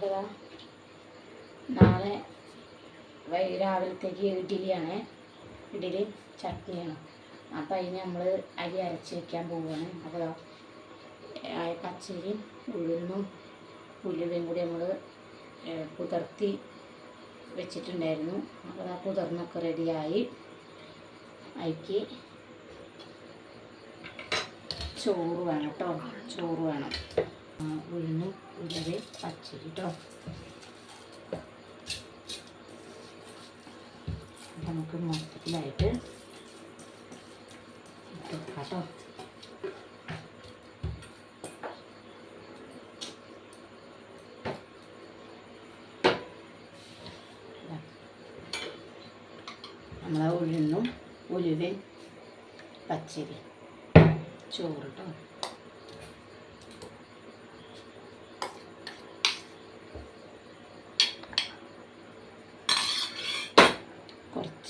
അപ്പോൾ നാളെ വൈ രാവിലത്തേക്ക് ഇഡ്ഡലിയാണ്. ഇഡ്ഡലി ചട്നിയാണ്. അപ്പോൾ അതിന് നമ്മൾ അരി അരച്ച് വെക്കാൻ പോവുകയാണ് അപ്പോൾ പച്ചരി ഉഴുന്നും ഉലുവയും കൂടി നമ്മൾ കുതിർത്തി വെച്ചിട്ടുണ്ടായിരുന്നു. അപ്പോൾ ആ കുതിർന്നൊക്കെ റെഡിയായി. അതിക്ക് ചോറ് വേണം കേട്ടോ ചോറ് വേണം. ഉഴുന്നും ഉള്ളത് പച്ചരി കേട്ടോ നമുക്ക് മൊത്തത്തിലായിട്ട് കേട്ടോ നമ്മളെ ഉഴുന്നും ഉലുവയും പച്ചരി ചോറ് കേട്ടോ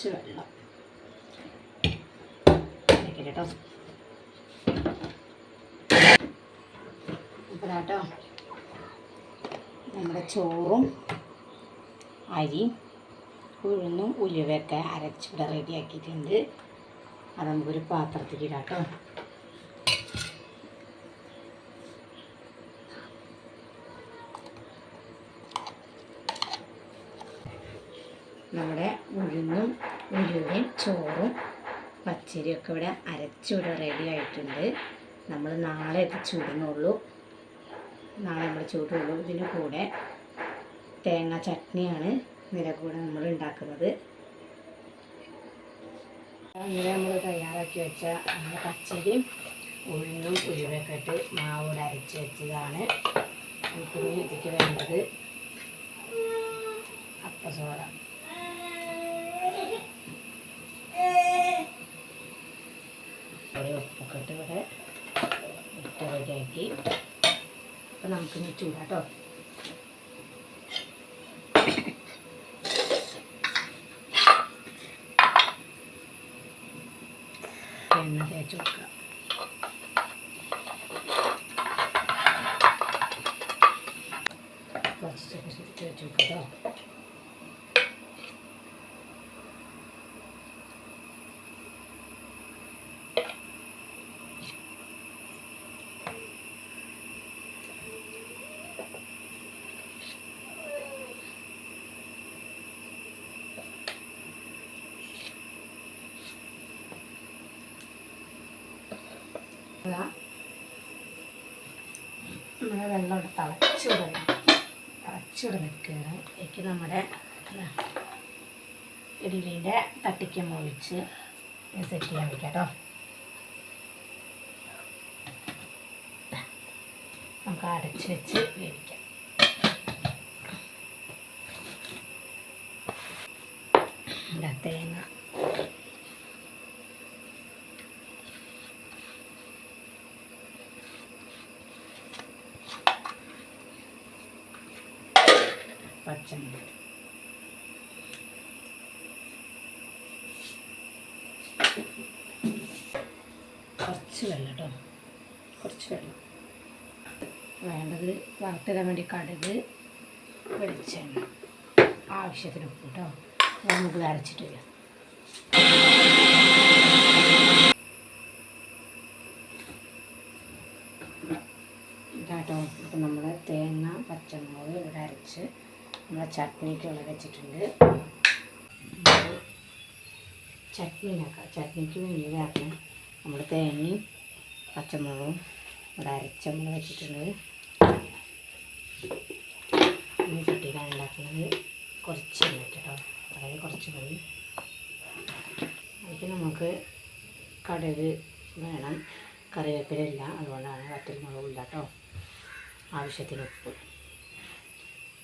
കുറച്ച് വെള്ളം. കേട്ടോ. അപ്പോഴാട്ടോ നമ്മുടെ ചോറും അരിയും ഉഴുന്നും ഉലുവയൊക്കെ അരച്ചിവിടെ റെഡിയാക്കിയിട്ടുണ്ട് അത് നമുക്കൊരു പാത്രത്തിൽ നമ്മുടെ ഉഴുന്നും ഉലുവയും ചോറും പച്ചരിയൊക്കെ ഇവിടെ അരച്ചിവിടെ റെഡി ആയിട്ടുണ്ട്. നമ്മൾ നാളെ ഇത് ചൂടുന്നുള്ളൂ. നാളെ നമ്മൾ ചൂടുള്ളൂ ഇതിന് കൂടെ. തേങ്ങ ചട്നിയാണ് നില കൂടെ നമ്മൾ ഉണ്ടാക്കുന്നത്. അങ്ങനെ നമ്മൾ തയ്യാറാക്കി വെച്ച നമ്മുടെ പച്ചരിയും ഉഴുന്നും ഉലുവയൊക്കെ ഇട്ട് മാവോട് അരച്ച് വെച്ചതാണ്. നമുക്കിനി ഇതിക്ക് വേണ്ടത് അപ്പസോഡ. ഇവിടെ ഉപ്പൊക്കെ ഇട്ട് ഇവിടെ ഇട്ട് റെഡിയാക്കി അപ്പം നമുക്കിനി ചൂടാട്ടോ. എണ്ണ തേച്ച് വെക്കുക കുറച്ച് കുറച്ച് തേച്ച് വെക്കുക കേട്ടോ അതാ നമ്മുടെ വെള്ളം ഇവിടെ തിളച്ചിടണം തിളച്ചിവിടെ നിൽക്കുകയാണ്. എനിക്ക് നമ്മുടെ ഇഡലിന്റെ തട്ടിക്ക മുഴിച്ച് സെറ്റ് ചെയ്യാൻ വയ്ക്കാം കേട്ടോ. നമുക്ക് അടച്ച് വെച്ച് വേവിക്കാം. തേങ്ങ പച്ചമുളക്. കുറച്ച് വെള്ളം കേട്ടോ കുറച്ച് വെള്ളം. വേണ്ടത് വറുത്തിടാൻ വേണ്ടി കടുക് വെളിച്ചെണ്ണ ആവശ്യത്തിന് ഉപ്പ് കേട്ടോ നമുക്ക് അരച്ചിട്ട് വരാം. ഇതാട്ടോ. ഇപ്പം നമ്മൾ തേങ്ങ പച്ചമുളക് ഇവിടെ അരച്ച് നമ്മളെ ചട്നിക്കുള്ള വെച്ചിട്ടുണ്ട്. ചട്നിനാക്കാം ചട്നിക്ക് വേണ്ടിയിതാക്കണം നമ്മൾ തേങ്ങയും പച്ചമുളകും ഇവിടെ അരച്ച നമ്മൾ വെച്ചിട്ടുണ്ട്. ഈ ചട്ടിയിലാണ് ഉണ്ടാക്കുന്നത്. കുറച്ച് കേട്ടോ. വളരെ കുറച്ച് മതി. അതിലേക്ക് നമുക്ക് കടുക് വേണം. കറിവേപ്പില അതുകൊണ്ടാണ് വറ്റൽ മുളക് ഇല്ല കേട്ടോ. ആവശ്യത്തിന് ഉപ്പ്.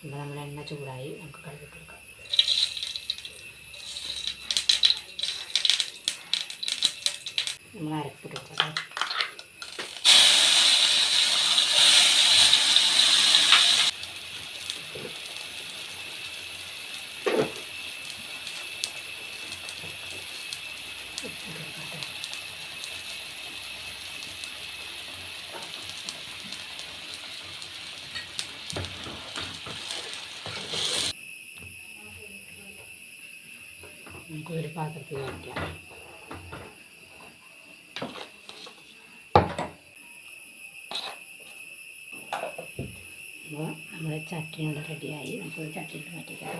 ഇപ്പോൾ നമ്മൾ എണ്ണ ചൂടായി നമുക്ക് കടുക് കൊടുക്കാം. നമ്മൾ അരപ്പിട്ട് കേട്ടോ നമുക്ക് ഒരു പാത്രത്തിൽ വയ്ക്കാം. അപ്പോൾ നമ്മുടെ ചട്നി ഇവിടെ റെഡിയായി. നമുക്ക് ചട്ടിയിട്ട് മാറ്റിക്കാം.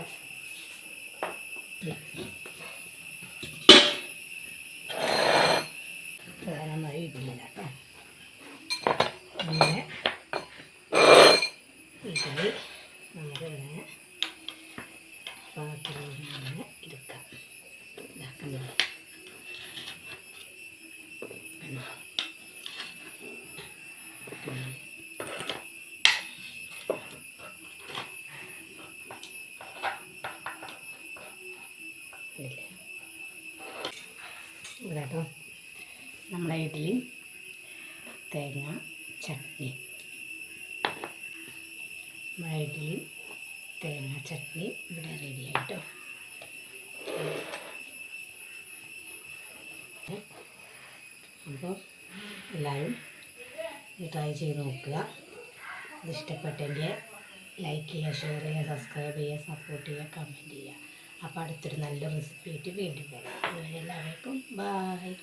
പ്രധാനമായി ഇഡ്ഡലി കേട്ടോ അങ്ങനെ ഇഡ്ഡലി നമുക്ക് ഇങ്ങനെ പാത്രത്തിൽ ഇങ്ങനെ എടുക്കാം ഇതാക്കുന്നില്ല കേട്ടോ. നമ്മുടെ ഇഡ്ഡലി തേങ്ങ ചട്നി. നമ്മുടെ ഇഡ്ഡലി തേങ്ങ ചട്നി ഇവിടെ റെഡി ആയിട്ടോ. അപ്പോൾ എല്ലാവരും ട്രൈ ചെയ്ത് നോക്കുക. ഇത് ഇഷ്ടപ്പെട്ടെങ്കിൽ ലൈക്ക് ചെയ്യുക ഷെയർ ചെയ്യുക സബ്സ്ക്രൈബ് ചെയ്യുക സപ്പോർട്ട് ചെയ്യുക കമന്റ് ചെയ്യുക. അപ്പോൾ അടുത്തൊരു നല്ല റെസിപ്പി ആയിട്ട് വീണ്ടും വരാം. എല്ലാവർക്കും ബായ്